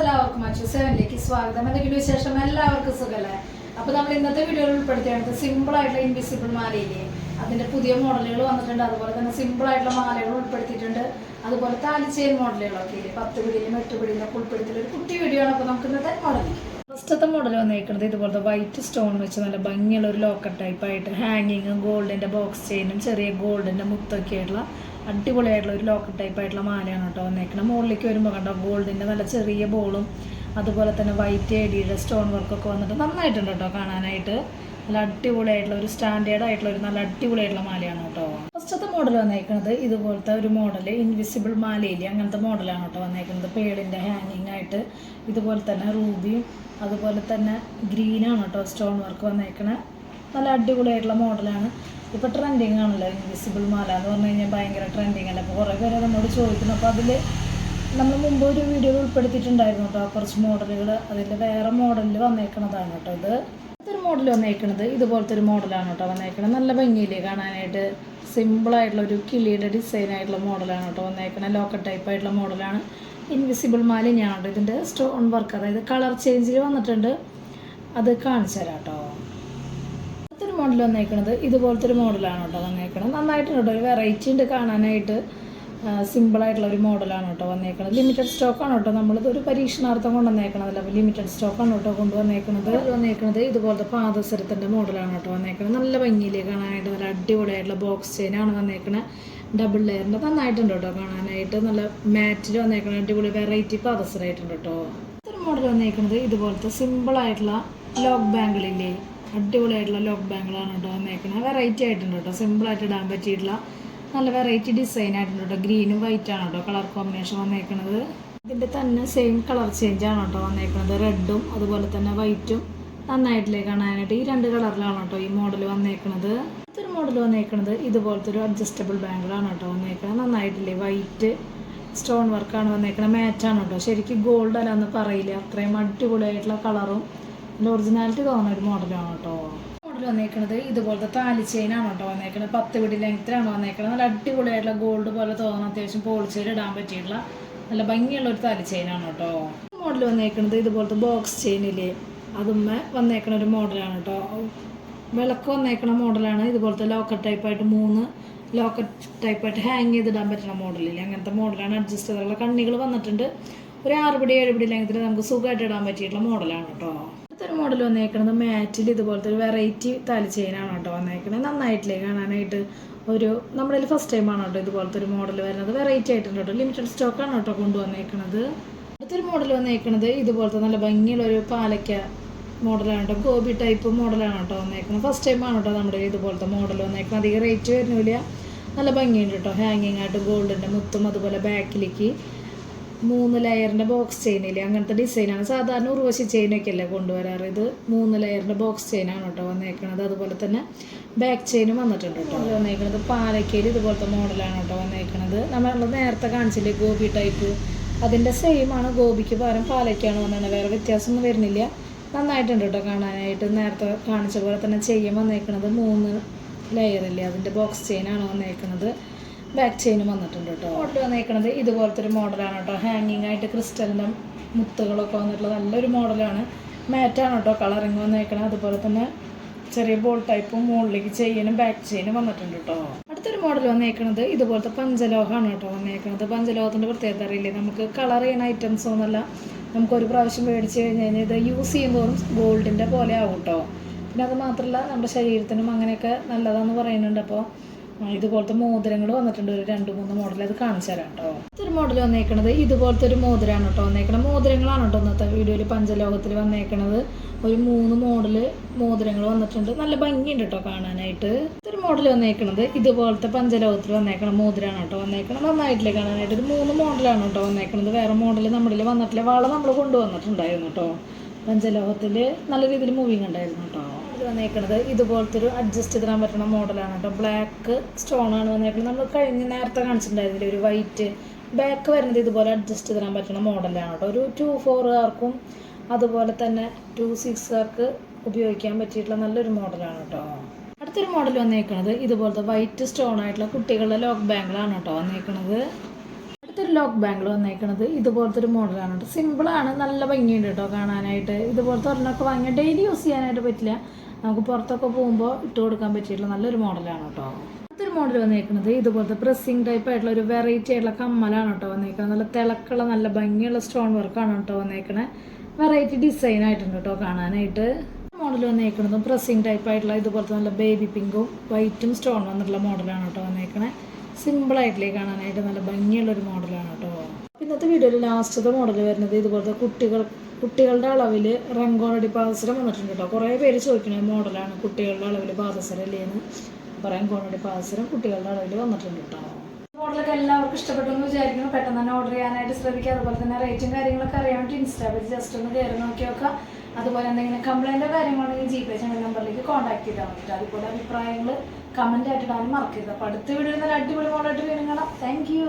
എല്ലാവർക്കും അച്ചു സെവനിലേക്ക് സ്വാഗതം. എന്തെങ്കിലും വിശേഷം? എല്ലാവർക്കും സുഖമല്ലേ അപ്പൊ നമ്മൾ ഇന്നത്തെ വീഡിയോയിൽ ഉൾപ്പെടുത്തിയാണ് സിമ്പിൾ ആയിട്ടുള്ള ഇൻവിസിബിൾ മാലയില്ലേ? അതിന്റെ പുതിയ മോഡലുകൾ വന്നിട്ടുണ്ട്. അതുപോലെ തന്നെ സിമ്പിൾ ആയിട്ടുള്ള മാലകൾ ഉൾപ്പെടുത്തിയിട്ടുണ്ട്. അതുപോലെ താലിച്ചെയിൻ മോഡലുകളൊക്കെ ഇല്ലേ? പത്ത് പിടിയിലും എട്ട് പിടിയിലും ഒക്കെ ഉൾപ്പെടുത്തിയിട്ടുള്ള ഒരു കുട്ടി വീഡിയോ ആണ്. അപ്പൊ നമുക്ക് ഇന്നത്തെ മോഡൽ ഫസ്റ്റത്തെ മോഡൽ വന്നേക്കുന്നത് ഇതുപോലത്തെ വൈറ്റ് സ്റ്റോൺ വെച്ച് നല്ല ഭംഗിയുള്ള ഒരു ലോക്കർ ടൈപ്പ് ആയിട്ട് ഹാങ്ങിങ്ങും ഗോൾഡിന്റെ ബോക്സ് ചെയിനും ചെറിയ ഗോൾഡിന്റെ മുത്തൊക്കെ ആയിട്ടുള്ള അടിപൊളിയായിട്ടുള്ള ഒരു ലോക്കർ ടൈപ്പ് ആയിട്ടുള്ള മാലയാണ് കേട്ടോ വന്നേക്കുന്നത് മുകളിലേക്ക് വരുമ്പോൾ കണ്ടോ ഗോൾഡിന്റെ നല്ല ചെറിയ ബോളും അതുപോലെ തന്നെ വൈറ്റ് എഡിയുടെ സ്റ്റോൺ വർക്കൊക്കെ വന്നിട്ട് നന്നായിട്ടുണ്ട് കേട്ടോ കാണാനായിട്ട്. നല്ല അടിപൊളിയായിട്ടുള്ള ഒരു സ്റ്റാൻഡേർഡ് ആയിട്ടുള്ള ഒരു നല്ല അടിപൊളിയായിട്ടുള്ള മാലയാണ് കേട്ടോ. ഫസ്റ്റത്തെ മോഡൽ വന്നേക്കുന്നത് ഇതുപോലത്തെ ഒരു മോഡൽ ഇൻവിസിബിൾ മാലയില്ലേ അങ്ങനത്തെ മോഡലാണ് കേട്ടോ വന്നേക്കുന്നത് പേടിന്റെ ഹാങ്ങിങ് ആയിട്ട്. ഇതുപോലെ തന്നെ റൂബിയും അതുപോലെ തന്നെ ഗ്രീനാണ് കേട്ടോ സ്റ്റോൺ വർക്ക് വന്നേക്കണ. നല്ല അടിപൊളിയായിട്ടുള്ള മോഡലാണ് ഇപ്പോൾ ട്രെൻഡിങ് ആണല്ലോ ഇൻവിസിബിൾ മാല എന്ന് പറഞ്ഞു കഴിഞ്ഞാൽ ഭയങ്കര ട്രെൻഡിങ് അല്ലേ? അപ്പോൾ കുറേ പേര് നമ്മോട് ചോദിക്കുന്നു. അപ്പോൾ അതിൽ നമ്മൾ മുമ്പ് ഒരു വീഡിയോ ഉൾപ്പെടുത്തിയിട്ടുണ്ടായിരുന്നു കേട്ടോ കുറച്ച് മോഡലുകൾ അതിൽ വേറെ മോഡലിൽ വന്നേക്കണതാണ് കേട്ടോ ഇത്. ഇതൊരു മോഡൽ വന്നേക്കണത് ഇതുപോലത്തെ ഒരു മോഡലാണ് കേട്ടോ വന്നേക്കണത്. നല്ല ഭംഗിയില്ലേ കാണാനായിട്ട്. സിമ്പിളായിട്ടുള്ള ഒരു കിളിയുടെ ഡിസൈൻ ആയിട്ടുള്ള മോഡലാണ് കേട്ടോ വന്നേക്കണത്. ലോക്കൽ ടൈപ്പ് ആയിട്ടുള്ള മോഡലാണ് ഇൻവിസിബിൾ മാലിന്യാണ് കേട്ടോ ഇതിന്റെ സ്റ്റോൺ വർക്ക് അതായത് കളർ ചേഞ്ചിൽ വന്നിട്ടുണ്ട്. അത് കാണിച്ചു തരാം കേട്ടോ. അടുത്തൊരു മോഡൽ വന്നേക്കണത് ഇതുപോലത്തെ ഒരു മോഡലാണ് കേട്ടോ വന്നേക്കണത്. നന്നായിട്ടുണ്ട് ഒരു വെറൈറ്റി ഉണ്ട് കാണാനായിട്ട്. സിമ്പിൾ ആയിട്ടുള്ള ഒരു മോഡലാണ് കേട്ടോ വന്നേക്കുന്നത് ലിമിറ്റഡ് സ്റ്റോക്കാണ് കേട്ടോ നമ്മളിത് ഒരു പരീക്ഷണാർത്ഥം കൊണ്ടുവന്നേക്കണതല്ല? അപ്പോൾ ലിമിറ്റഡ് സ്റ്റോക്കാണ് കേട്ടോ കൊണ്ടുവന്നേക്കുന്നത് വന്നേക്കുന്നത് ഇതുപോലത്തെ പാദസരത്തിന്റെ മോഡലാണ് കേട്ടോ വന്നേക്കുന്നത് നല്ല ഭംഗിയിലേ കാണാനായിട്ട്? നല്ല അടിപൊളിയായിട്ടുള്ള ബോക്സ് ചെയിനാണ് വന്നേക്കുന്നത് ഡബിൾ ലെയറിന്റെ നന്നായിട്ടുണ്ട് കേട്ടോ കാണാനായിട്ട്. നല്ല മാറ്റിൽ വന്നേക്കണ അടിപൊളി വെറൈറ്റി പാദസരമായിട്ടുണ്ട് കേട്ടോ. ഇത്തരം മോഡൽ വന്നേക്കുന്നത് ഇതുപോലത്തെ സിമ്പിളായിട്ടുള്ള ലോക്ക് ബാങ്കിളില്ലേ അടിപൊളിയായിട്ടുള്ള ലോക്ക് ബാങ്കിളാണ് കേട്ടോ വന്നേക്കുന്നത് വെറൈറ്റി ആയിട്ടുണ്ട് കേട്ടോ. സിമ്പിളായിട്ട് ഇടാൻ പറ്റിയിട്ടുള്ള നല്ല വെറൈറ്റി ഡിസൈൻ ആയിട്ടുണ്ട് കേട്ടോ ഗ്രീനും വൈറ്റ് ആണ് കേട്ടോ കളർ കോമ്പിനേഷൻ വന്നേക്കുന്നത് ഇതിന്റെ തന്നെ സെയിം കളർ ചേഞ്ച് ആണ് കേട്ടോ വന്നേക്കുന്നത് റെഡും അതുപോലെ തന്നെ വൈറ്റും നന്നായിട്ടില്ലേ കാണാനായിട്ട്. ഈ രണ്ട് കളറിലാണ് കേട്ടോ ഈ മോഡൽ വന്നേക്കുന്നത് ഇതൊരു മോഡൽ വന്നേക്കുന്നത് ഇതുപോലത്തെ ഒരു അഡ്ജസ്റ്റബിൾ ബാങ്കിളാണ് കേട്ടോ വന്നേക്കുന്നത് നന്നായിട്ടില്ലേ? വൈറ്റ് സ്റ്റോൺ വർക്കാണ് വന്നേക്കുന്നത് മാറ്റാണ് കേട്ടോ ശരിക്കും ഗോൾഡ് അല്ല എന്ന് പറയില്ല. അത്രയും അടിപൊളിയായിട്ടുള്ള കളറും ഒറിജിനാലിറ്റി തോന്നുന്ന ഒരു മോഡലാണ് കേട്ടോ വന്നേക്കണത് ഇതുപോലത്തെ താലി ചെയിനാണ് കേട്ടോ വന്നേക്കണത്. പത്ത് പിടി ലെങ്ത്തിലാണ് വന്നേക്കണത്. നല്ല അടിപൊളിയായിട്ടുള്ള ഗോൾഡ് പോലെ തോന്നുന്ന അത്യാവശ്യം പോളിച്ചയിൽ ഇടാൻ പറ്റിയിട്ടുള്ള നല്ല ഭംഗിയുള്ള ഒരു താലി ചെയിനാണ് കേട്ടോ. മോഡൽ വന്നേക്കണത് ഇതുപോലത്തെ ബോക്സ് ചെയിനില്ലേ അതുമ്മ വന്നേക്കണ ഒരു മോഡലാണ് കേട്ടോ. വിളക്ക് വന്നേക്കണ മോഡലാണ് ഇതുപോലത്തെ ലോക്കർ ടൈപ്പായിട്ട് മൂന്ന് ലോക്കർ ടൈപ്പായിട്ട് ഹാങ് ചെയ്തിടാൻ പറ്റുന്ന മോഡലില്ലേ അങ്ങനത്തെ മോഡലാണ് അഡ്ജസ്റ്റ് ചെയ്തിട്ടുള്ള കണ്ണികൾ വന്നിട്ടുണ്ട്. ഒരു ആറുപടി ഏഴുപടി ഏഴ് പിടി ലെങ്ത്തിൽ നമുക്ക് സുഖമായിട്ട് ഇടാൻ പറ്റിയിട്ടുള്ള മോഡലാണ് കേട്ടോ. അടുത്തൊരു മോഡൽ വന്നേക്കുന്നത് മാറ്റിൽ ഇതുപോലത്തെ ഒരു വെറൈറ്റി തലി ചെയിനാണ് കേട്ടോ വന്നേക്കുന്നത് നന്നായിട്ടില്ലേ കാണാനായിട്ട്? ഒരു നമ്മുടെ ഫസ്റ്റ് ടൈമാണ് കേട്ടോ ഇതുപോലത്തെ ഒരു മോഡൽ വരുന്നത്? വെറൈറ്റി ആയിട്ടുണ്ട് കേട്ടോ. ലിമിറ്റഡ് സ്റ്റോക്കാണ് കേട്ടോ കൊണ്ടുവന്നേക്കുന്നത് അടുത്തൊരു മോഡൽ വന്നേക്കുന്നത് ഇതുപോലത്തെ നല്ല ഭംഗിയുള്ള ഒരു പാലക്ക മോഡലാണ് കേട്ടോ. ഗോബി ടൈപ്പ് മോഡലാണ് കേട്ടോ വന്നേക്കുന്നത് ഫസ്റ്റ് ടൈമാണ് കേട്ടോ നമ്മുടെ ഇതുപോലത്തെ മോഡൽ വന്നേക്കുന്നത് അധികം റേറ്റ് വരുന്നില്ല. നല്ല ഭംഗിയുണ്ട് കേട്ടോ. ഹാങ്ങിങ് ആയിട്ട് ഗോൾഡിന്റെ മുത്തും അതുപോലെ ബാക്കിലേക്ക് മൂന്ന് ലെയറിന്റെ ബോക്സ് ചെയിനില്ലേ അങ്ങനത്തെ ഡിസൈനാണ് സാധാരണ ഉർവശി ചെയിനൊക്കെ അല്ലേ കൊണ്ടുവരാറ്? ഇത് മൂന്ന് ലെയറിന്റെ ബോക്സ് ചെയിനാണ് കേട്ടോ വന്നേക്കണത്. അതുപോലെ തന്നെ ബാക്ക് ചെയിനും വന്നിട്ടുണ്ട് കേട്ടോ. വന്നേക്കണത് പാലക്കയിൽ ഇതുപോലത്തെ മോഡലാണ് കേട്ടോ വന്നേക്കണത്. നമ്മൾ നേരത്തെ കാണിച്ചില്ലേ ഗോപി ടൈപ്പ് അതിന്റെ ആണ് ഗോപിക്ക് പകരം പാലക്കാണ് വന്നത് വേറെ വ്യത്യാസമൊന്നും വരുന്നില്ല. നന്നായിട്ടുണ്ട് കേട്ടോ കാണാനായിട്ട്. നേരത്തെ കാണിച്ച പോലെ തന്നെ ചെയ്യാൻ വന്നേക്കുന്നത് മൂന്ന് ലെയറില്ലേ അതിന്റെ ബോക്സ് ചെയിനാണ് വന്നേക്കുന്നത് ബാക്ക് ചെയിനും വന്നിട്ടുണ്ട് കേട്ടോ മോഡൽ വന്നേക്കുന്നത് ഇതുപോലത്തെ ഒരു മോഡലാണ് കേട്ടോ ഹാങ്ങിങ് ആയിട്ട് ക്രിസ്റ്റലിന്റെ മുത്തുകളൊക്കെ വന്നിട്ടുള്ള നല്ലൊരു മോഡലാണ്. മാറ്റാണ് കേട്ടോ കളറിങ് വന്നേക്കണത്. അതുപോലെ തന്നെ ചെറിയ ബോൾ ടൈപ്പും മുകളിലേക്ക് ചെയിനും ബാക്ക് ചെയിനും വന്നിട്ടുണ്ട് കേട്ടോ അടുത്തൊരു മോഡൽ വന്നേക്കണത് ഇതുപോലത്തെ പഞ്ചലോഹമാണ് കേട്ടോ വന്നേക്കണത്. പഞ്ചലോഹത്തിന്റെ പ്രത്യേകത അറിയില്ലേ? നമുക്ക് കളർ ചെയ്യുന്ന ഐറ്റംസ് എന്നല്ല നമുക്കൊരു പ്രാവശ്യം മേടിച്ച് കഴിഞ്ഞ് കഴിഞ്ഞാൽ ഇത് യൂസ് ചെയ്യുമ്പോഴും ഗോൾഡിന്റെ പോലെ ആവും കേട്ടോ പിന്നെ അത് മാത്രമല്ല നമ്മുടെ ശരീരത്തിനും അങ്ങനെയൊക്കെ നല്ലതാണെന്ന് പറയുന്നുണ്ട്. അപ്പോൾ ഇതുപോലത്തെ മോതിരങ്ങൾ വന്നിട്ടുണ്ട്. ഒരു രണ്ട് മൂന്ന് മോഡൽ അത് കാണിച്ചു തരാം കേട്ടോ ഇതൊരു മോഡൽ വന്നേക്കണത് ഇതുപോലത്തെ ഒരു മോതിരമാണ് കേട്ടോ വന്നേക്കണത്. മോതിരങ്ങളാണ് കേട്ടോ ഇന്നത്തെ വീഡിയോയിൽ പഞ്ചലോകത്തിൽ വന്നേക്കണത്. ഒരു മൂന്ന് മോഡൽ മോതിരങ്ങൾ വന്നിട്ടുണ്ട്. നല്ല ഭംഗിയുണ്ട് കേട്ടോ കാണാനായിട്ട്. ഇതൊരു മോഡൽ വന്നേക്കണത് ഇതുപോലത്തെ പഞ്ചലോകത്തിൽ വന്നേക്കണ മോതിരമാണ് കേട്ടോ വന്നേക്കണത്. നന്നായിട്ടില്ലേ കാണാനായിട്ട്. ഒരു മൂന്ന് മോഡലാണ് കേട്ടോ വന്നേക്കണത്. വേറെ മോഡൽ നമ്മളിൽ വന്നിട്ടില്ല. വള നമ്മൾ കൊണ്ടുവന്നിട്ടുണ്ടായിരുന്നു കേട്ടോ പഞ്ചലോകത്തിൽ നല്ല രീതിയിൽ മൂവിങ് ഉണ്ടായിരുന്നു കേട്ടോ ഇത് വന്നേക്കണത് ഇതുപോലത്തെ ഒരു അഡ്ജസ്റ്റ് ചെയ്തിടാൻ പറ്റുന്ന മോഡലാണ് കേട്ടോ ബ്ലാക്ക് സ്റ്റോൺ ആണ് വന്നേക്കുന്നത് നമ്മൾ കഴിഞ്ഞ നേരത്തെ കാണിച്ചിട്ടുണ്ടായിരുന്നില്ല ഒരു വൈറ്റ് ബാക്ക് വരുന്നത് ഇതുപോലെ അഡ്ജസ്റ്റ് ചെയ്തിടാൻ പറ്റുന്ന മോഡലാണ് കേട്ടോ ഒരു ടു ഫോറുകാർക്കും അതുപോലെ തന്നെ ടു സിക്സുകാർക്ക് ഉപയോഗിക്കാൻ പറ്റിയിട്ടുള്ള നല്ലൊരു മോഡലാണ് കേട്ടോ അടുത്തൊരു മോഡൽ വന്നേക്കുന്നത് ഇതുപോലത്തെ വൈറ്റ് സ്റ്റോൺ ആയിട്ടുള്ള കുട്ടികളുടെ ലോക്ക് ബാങ്കിളാണ് കേട്ടോ വന്നേക്കുന്നത് അടുത്തൊരു ലോക്ക് ബാങ്കിൽ വന്നേക്കുന്നത് ഇതുപോലത്തെ ഒരു മോഡലാണ് കേട്ടോ സിമ്പിളാണ് നല്ല ഭംഗിയുണ്ട് കേട്ടോ കാണാനായിട്ട്. ഇതുപോലത്തെ ഒരെണ്ണമൊക്കെ വാങ്ങിയാൽ ഡെയിലി യൂസ് ചെയ്യാനായിട്ട് പറ്റില്ല. നമുക്ക് പുറത്തൊക്കെ പോകുമ്പോൾ ഇട്ട് കൊടുക്കാൻ പറ്റിയിട്ടുള്ള നല്ലൊരു മോഡലാണ് കേട്ടോ. അടുത്തൊരു മോഡൽ വന്നേക്കുന്നത് ഇതുപോലത്തെ പ്രസ്സിങ് ടൈപ്പ് ആയിട്ടുള്ള ഒരു വെറൈറ്റി ആയിട്ടുള്ള കമ്മലാണ് കേട്ടോ വന്നേക്കുന്നത്. നല്ല തിളക്കുള്ള നല്ല ഭംഗിയുള്ള സ്റ്റോൺ വർക്കാണ് കേട്ടോ വന്നേക്കണേ. വെറൈറ്റി ഡിസൈൻ ആയിട്ടുണ്ട് കേട്ടോ കാണാനായിട്ട്. മോഡൽ വന്നേക്കുന്നതും പ്രസ്സിങ് ടൈപ്പ് ആയിട്ടുള്ള ഇതുപോലത്തെ നല്ല ബേബി പിങ്കും വൈറ്റും സ്റ്റോൺ വന്നിട്ടുള്ള മോഡലാണ് കേട്ടോ വന്നേക്കണേ. സിമ്പിളായിട്ടില്ലേ കാണാനായിട്ട് നല്ല ഭംഗിയുള്ള ഒരു മോഡലാണ് കേട്ടോ. ഇന്നത്തെ വീഡിയോയിൽ ലാസ്റ്റത്തെ മോഡൽ വരുന്നത് ഇതുപോലത്തെ കുട്ടികൾ കുട്ടികളുടെ അളവിൽ റങ്കോണടി പാദസരം വന്നിട്ടുണ്ട് കേട്ടോ. കുറേ പേര് ചോദിക്കണേ മോഡലാണ് കുട്ടികളുടെ അളവിൽ പാദസരം അല്ലേന്ന് പറയാൻ കോണടി പാദസരം കുട്ടികളുടെ അളവിൽ വന്നിട്ടുണ്ട് കേട്ടോ. മോഡലൊക്കെ എല്ലാവർക്കും ഇഷ്ടപ്പെട്ടു എന്ന് വിചാരിക്കുന്നു. പെട്ടെന്ന് തന്നെ ഓർഡർ ചെയ്യാനായിട്ട് ശ്രമിക്കുക അതുപോലെ തന്നെ റേറ്റും കാര്യങ്ങളൊക്കെ അറിയാൻ വേണ്ടി ഇൻസ്റ്റാ പേജ് ജസ്റ്റ് ഒന്ന് കയറി നോക്കി നോക്കുക അതുപോലെ എന്തെങ്കിലും കംപ്ലൈന്റോ കാര്യങ്ങളുണ്ടെങ്കിൽ ജി പേ ചാനൽ നമ്പറിലേക്ക് കോൺടാക്ട് ചെയ്താൽ മതി അതുപോലെ അഭിപ്രായങ്ങൾ കമന്റ് ആയിട്ട് മറക്കരുത്. അപ്പോൾ അടുത്ത വീഡിയോയിൽ നല്ല അടിപൊളി മോഡലായിട്ട് വീണ്ടും താങ്ക് യു